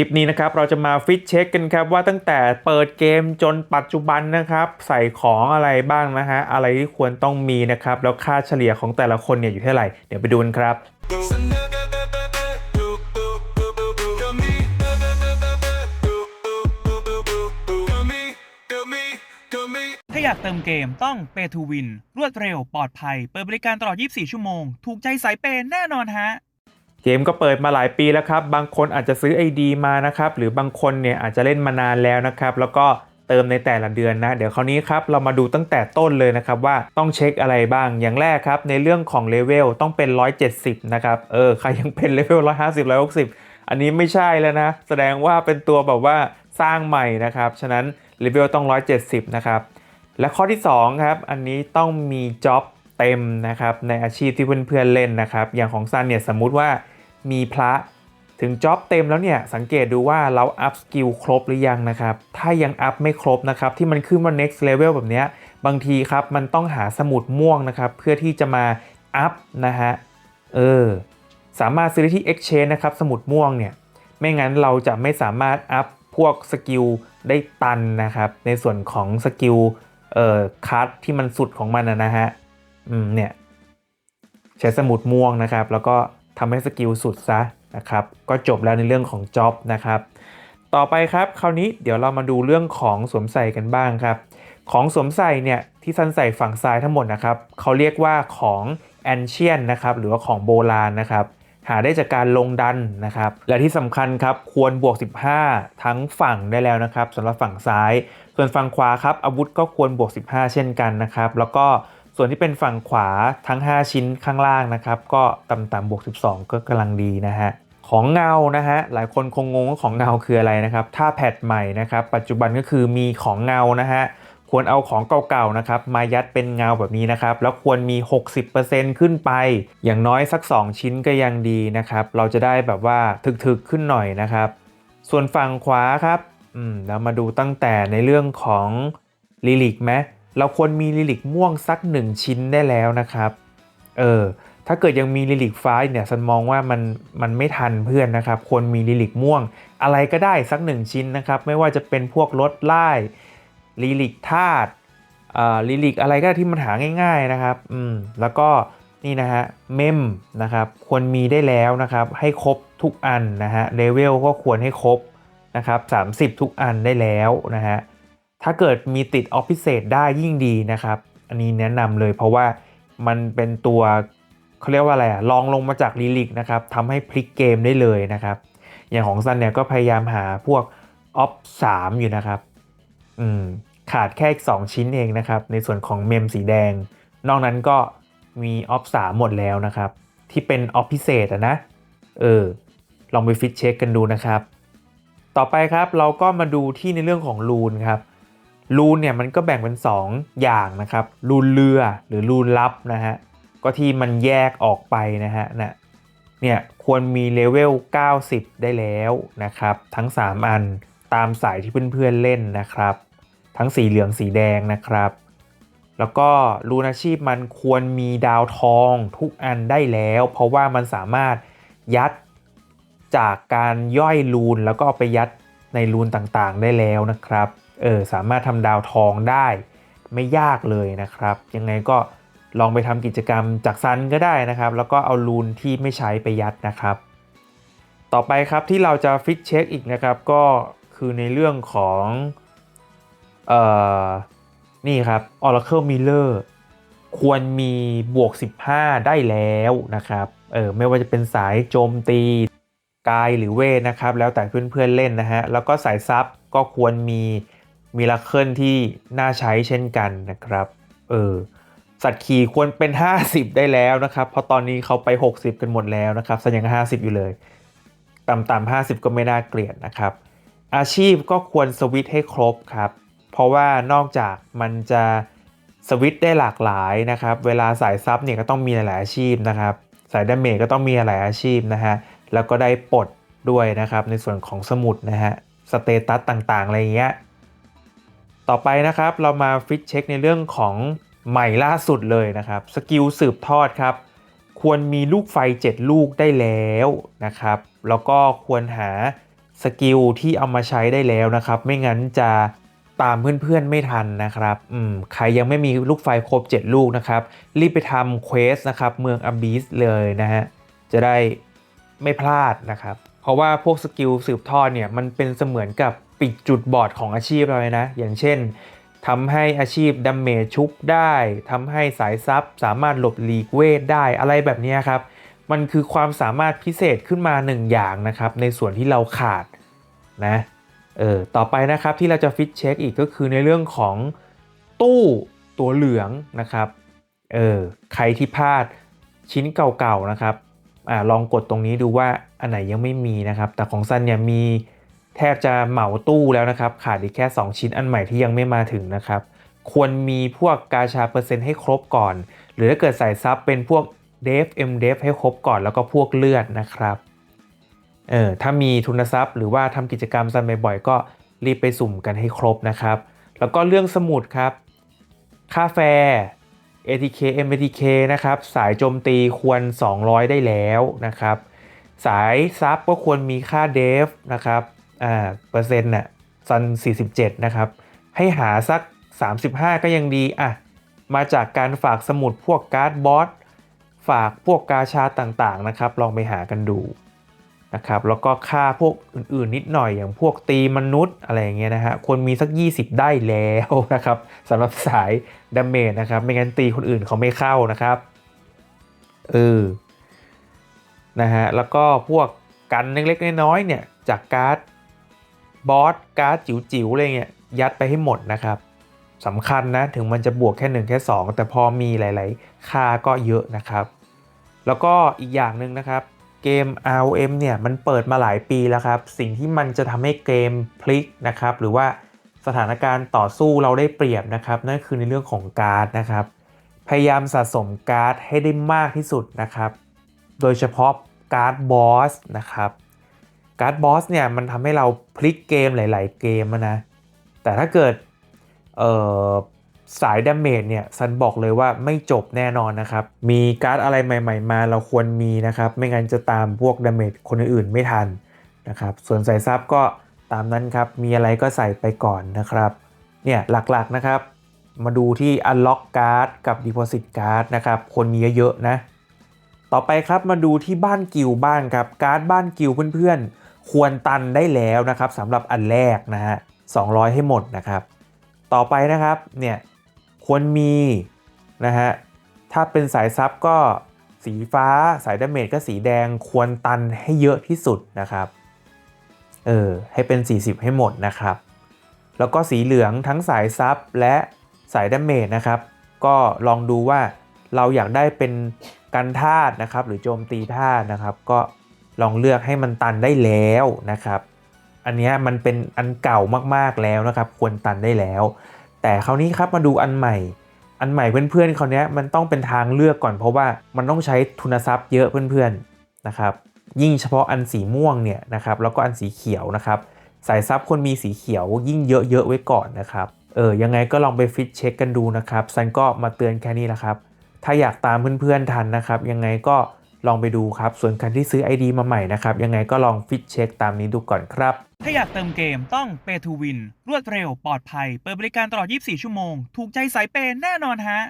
คลิปนี้นะครับเราจะมาฟิตเช็คกันครับว่าตั้งแต่เปิดเกมจนปัจจุบันนะครับ ใส่ของอะไรบ้างนะฮะ อะไรที่ควรต้องมีนะครับ แล้วค่าเฉลี่ยของแต่ละคนเนี่ยอยู่เท่าไหร่ เดี๋ยวไปดูกันครับถ้าอยากเติมเกมต้อง Pay to Win รวดเร็วปลอดภัย เปิดบริการตลอด 24 ชั่วโมง ถูกใจสายเปย์แน่นอนฮะ เกมก็เปิดมาหลายปีแล้วครับ บางคนอาจจะซื้อ ID มานะครับ หรือบางคนเนี่ยอาจจะเล่นมานานแล้วนะครับ แล้วก็เติมในแต่ละเดือนนะ เดี๋ยวคราวนี้ครับ เรามาดูตั้งแต่ต้นเลยนะครับว่าต้องเช็คอะไรบ้าง อย่างแรกครับ ในเรื่องของเลเวลต้องเป็น 170 นะครับ เออ ใครยังเป็นเลเวล 150 160 อันนี้ไม่ใช่แล้วนะ แสดงว่าเป็นตัวแบบว่าสร้างใหม่นะครับ ฉะนั้นเลเวลต้อง 170 นะครับ และข้อที่2ครับ อันนี้ต้องมีจ็อบ เต็มนะครับในอาชีพที่เพื่อนๆเล่นนะครับ อย่างของซันเนี่ยสมมุติว่ามีพระถึงจ็อบเต็มแล้วเนี่ยสังเกตดูว่าเราอัพสกิลครบหรือยังนะครับ ถ้ายังอัพไม่ครบนะครับ ที่มันขึ้นว่า next level แบบเนี้ยบางทีครับมันต้องหาสมุดม่วงนะครับ เพื่อที่จะมาอัพนะฮะเออสามารถซื้อได้ที่ Exchange นะครับ สมุดม่วงเนี่ย ไม่งั้นเราจะไม่สามารถอัพพวกสกิลได้ตันนะครับ ในส่วนของสกิลเอ่อคัสที่มันสุดของมันนะฮะ เนี่ยใช้สมุดม่วงนะครับ แล้วก็ทำให้สกิลสุดซะนะครับ ก็จบแล้วในเรื่องของจ็อบนะครับ ต่อไปครับคราวนี้เดี๋ยวเรามาดูเรื่องของสวมใส่กันบ้างครับ ของสวมใส่เนี่ยที่ซันใส่ฝั่งซ้ายทั้งหมดนะครับเขาเรียกว่าของแอนเชียนนะครับหรือว่าของโบราณนะครับหาได้จากการลงดันนะครับ และที่สำคัญครับควรบวก 15 ทั้งฝั่งได้แล้วนะครับสำหรับฝั่งซ้าย ส่วนฝั่งขวาครับอาวุธก็ควรบวก 15 เช่นกันนะครับ แล้วก็ ส่วนที่เป็นฝั่งขวาทั้ง 5 ชิ้นข้างล่างนะครับ ก็ต่ำๆบวก 12 ก็กำลังดีนะฮะของเงานะฮะหลายคนคงงงว่าของเงาคืออะไรนะครับ ถ้าแพทใหม่นะครับ ปัจจุบันก็คือมีของเงานะฮะควรเอาของเก่าๆนะครับมายัดเป็นเงาแบบนี้นะครับ แล้วควรมี 60%ขึ้นไป อย่างน้อยสัก 2 ชิ้นก็ยังดีนะครับ เราจะได้แบบว่าถึกๆขึ้นหน่อยนะครับ ส่วนฝั่งขวาครับอืมแล้วมาดูตั้งแต่ในเรื่องของลิลิกไหม เราควรมีลิลิกม่วงสัก 1 ชิ้นได้แล้วนะครับ เออ ถ้าเกิดยังมีลิลิกฟ้าเนี่ยฉันมองว่ามันมันไม่ทันเพื่อนนะครับ ควรมีลิลิกม่วง อะไรก็ได้สัก 1 ชิ้นนะครับ ไม่ว่าจะเป็นพวกรถไล่ลิลิกธาตุอ่าลิลิกอะไรก็ได้ที่มันหาง่าย ๆนะครับ อืม แล้วก็นี่นะฮะ เมมนะครับ ควรมีได้แล้วนะครับ ให้ครบทุกอันนะฮะ เลเวลก็ควรให้ครบนะครับ30 ทุกอันได้แล้วนะฮะ ถ้าเกิดมีติดออฟฟิเศษได้ยิ่งดีนะครับ อันนี้แนะนำเลยเพราะว่ามันเป็นตัวเขาเรียกว่าอะไรอะลองลงมาจากลิลิกนะครับทำให้พลิกเกมได้เลยนะครับ อย่างของซันเนี่ยก็พยายามหาพวกออฟ3อยู่นะครับอืมขาดแค่อีก2ชิ้นเองนะครับ ในส่วนของเมมสีแดง นอกนั้นก็มีออฟ3หมดแล้วนะครับ ที่เป็นออฟพิเศษอะนะ เออ ลองไปฟิตเช็คกันดูนะครับ ต่อไปครับเราก็มาดูที่ในเรื่องของรูนครับ รูนเนี่ยมันก็แบ่งเป็น 2 อย่างนะครับ รูนเรือหรือรูนลับนะฮะ ก็ที่มันแยกออกไปนะฮะนะเนี่ยควรมีเลเวล 90 ได้แล้วนะครับ ทั้ง 3 อันตามสายที่เพื่อนๆเล่นนะครับ ทั้งสีเหลืองสีแดงนะครับ แล้วก็รูนอาชีพมันควรมีดาวทองทุกอันได้แล้ว เพราะว่ามันสามารถยัดจากการย่อยรูนแล้วก็เอาไปยัดในรูนต่างๆได้แล้วนะครับ เออสามารถทำดาวทองได้ไม่ยากเลยนะครับ ยังไงก็ลองไปทำกิจกรรมจากซันก็ได้นะครับ แล้วก็เอารูนที่ไม่ใช้ไปยัดนะครับ ต่อไปครับที่เราจะฟิกเช็คอีกนะครับ ก็คือในเรื่องของเอ่อนี่ครับ Oracle Miller ควรมีบวก 15 ได้แล้วนะครับเออไม่ว่าจะเป็นสายโจมตีกายหรือเวทนะครับ แล้วแต่เพื่อนๆเล่นนะฮะแล้วก็สายซับก็ควรมี มิราเคิลที่น่าใช้เช่นกันนะครับ เออ สัตว์ขี่ควรเป็น 50 ได้แล้วนะครับ เพราะตอนนี้เขาไป 60 กันหมดแล้วนะครับสัญญา50 อยู่เลย ต่ำๆ50 ก็ไม่น่าเกลียดนะครับ อาชีพก็ควรสวิตให้ครบครับ เพราะว่านอกจากมันจะสวิตได้หลากหลายนะครับ เวลาสายซับเนี่ยก็ต้องมีหลายอาชีพนะครับ สายดาเมจก็ต้องมีหลายอาชีพนะฮะ แล้วก็ได้ปลดด้วยนะครับในส่วนของสมุดนะฮะ สเตตัสต่างๆ อะไรเงี้ย ต่อไปนะครับเรามาฟิตเช็คในเรื่องของใหม่ล่าสุดเลยนะครับสกิลสืบทอดครับ ควรมีลูกไฟ 7 ลูกได้แล้วนะครับ แล้วก็ควรหาสกิลที่เอามาใช้ได้แล้วนะครับ ไม่งั้นจะตามเพื่อนๆไม่ทันนะครับอืมใครยังไม่มีลูกไฟครบ 7 ลูกนะครับ รีบไปทำเควสนะครับเมืองอ b บิสเลยนะฮะ จะได้ไม่พลาดนะครับ เพราะว่าพวกสกิลสืบทอดเนี่ยมันเป็นเสมือนกับ ปิดจุดบอดของอาชีพเราเลยนะ อย่างเช่นทำให้อาชีพดัมเมจชุบได้ทำให้สายซับสามารถหลบหลีกเวทได้อะไรแบบนี้ครับ มันคือความสามารถพิเศษขึ้นมาหนึ่งอย่างนะครับ ในส่วนที่เราขาดนะเออต่อไปนะครับที่เราจะฟิตเช็คอีกก็คือในเรื่องของตู้ตัวเหลืองนะครับเออใครที่พลาดชิ้นเก่าๆนะครับอ่าลองกดตรงนี้ดูว่าอันไหนยังไม่มีนะครับ แต่ของซันเนี่ยมี แทบจะเหมาตู้แล้วนะครับ ขาดอีกแค่ 2 ชิ้นอันใหม่ที่ยังไม่มาถึงนะครับ ควรมีพวกกาชาเปอร์เซ็นต์ให้ครบก่อน หรือถ้าเกิดใส่ซับเป็นพวก d e f m d e f ให้ครบก่อนแล้วก็พวกเลือดนะครับเออถ้ามีทุนทรัพย์ หรือว่าทำกิจกรรมซันบ่อยๆก็รีบไปสุ่มกันให้ครบนะครับ แล้วก็เรื่องสมุดครับ ค่าแฟ ATK MATK นะครับ สายโจมตีควร 200 ได้แล้วนะครับ สายซับก็ควรมีค่าเดฟนะครับ อ่าเปอร์เซ็นต์น่ะซัน47 นะครับ ให้หาสัก 35 ก็ยังดีอะมาจากการฝากสมุดพวกการ์ดบอสฝากพวกกาชาต่างๆนะครับ ลองไปหากันดูนะครับแล้วก็ค่าพวกอื่นๆ นิดหน่อยอย่างพวกตีมนุษย์อะไรอย่างเงี้ยนะฮะควรมีสัก 20 ได้แล้วนะครับสำหรับสายดาเมจนะครับ ไม่งั้นตีคนอื่นเขาไม่เข้านะครับเออนะฮะแล้วก็พวกกันเล็กๆน้อยๆเนี่ยจากการ์ด บอสการ์ดจิ๋วๆอะไรเงี้ยยัดไปให้หมดนะครับสำคัญนะถึงมันจะบวกแค่ 1 แค่ 2 แต่พอมีหลาย ๆ ค่าก็เยอะนะครับ แล้วก็อีกอย่างหนึ่งนะครับ เกม ROM เนี่ยมันเปิดมาหลายปีแล้วครับ สิ่งที่มันจะทำให้เกมพลิกนะครับ หรือว่าสถานการณ์ต่อสู้เราได้เปรียบนะครับ นั่นคือในเรื่องของการ์ดนะครับ พยายามสะสมการ์ดให้ได้มากที่สุดนะครับ โดยเฉพาะการ์ดบอสนะครับ การ์ดบอสเนี่ยมันทำให้เราพลิกเกมหลาย ๆ เกมนะ แต่ถ้าเกิดสายดาเมจเนี่ยซันบอกเลยว่าไม่จบแน่นอนนะครับ มีการ์ดอะไรใหม่ ๆ มาเราควรมีนะครับ ไม่งั้นจะตามพวกดาเมจคนอื่นๆไม่ทันนะครับ ส่วนใส่ซับก็ตามนั้นครับ มีอะไรก็ใส่ไปก่อนนะครับ เนี่ยหลักๆนะครับ มาดูที่ Unlock Card กับ Deposit Card นะครับ คนมีเยอะๆนะ ต่อไปครับมาดูที่บ้านกิลบ้างครับ การ์ดบ้านกิลเพื่อนๆ ควรตันได้แล้วนะครับสำหรับอันแรกนะฮะ200 ให้หมดนะครับ ต่อไปนะครับเนี่ยควรมีนะฮะถ้าเป็นสายซับก็สีฟ้าสายดาเมจก็สีแดงควรตันให้เยอะที่สุดนะครับเออให้เป็น 40 ให้หมดนะครับ แล้วก็สีเหลืองทั้งสายซับและสายดาเมจนะครับ ก็ลองดูว่าเราอยากได้เป็นกันธาตุนะครับ หรือโจมตีธาตุนะครับ ก็ ลองเลือกให้มันตันได้แล้วนะครับ อันนี้มันเป็นอันเก่ามากๆแล้วนะครับ ควรตันได้แล้ว แต่คราวนี้ครับมาดูอันใหม่ อันใหม่เพื่อนๆคราวเนี้ยมันต้องเป็นทางเลือกก่อนเพราะว่ามันต้องใช้ทุนทรัพย์เยอะเพื่อนๆนะครับ ยิ่งเฉพาะอันสีม่วงเนี่ยนะครับแล้วก็อันสีเขียวนะครับสายซับคนมีสีเขียวยิ่งเยอะๆไว้ก่อนนะครับ เออ ยังไงก็ลองไปฟิตเช็คกันดูนะครับซันก็มาเตือนแค่นี้แหละครับ ถ้าอยากตามเพื่อนๆทันนะครับ ยังไงก็ ลองไปดูครับ ส่วนใครที่ซื้อ ID มาใหม่นะครับ ยังไงก็ลองฟิตเช็คตามนี้ดูก่อนครับ ถ้าอยากเติมเกมต้อง Pay to Win รวดเร็วปลอดภัย เปิดบริการตลอด 24 ชั่วโมง ถูกใจสายเปย์แน่นอนฮะ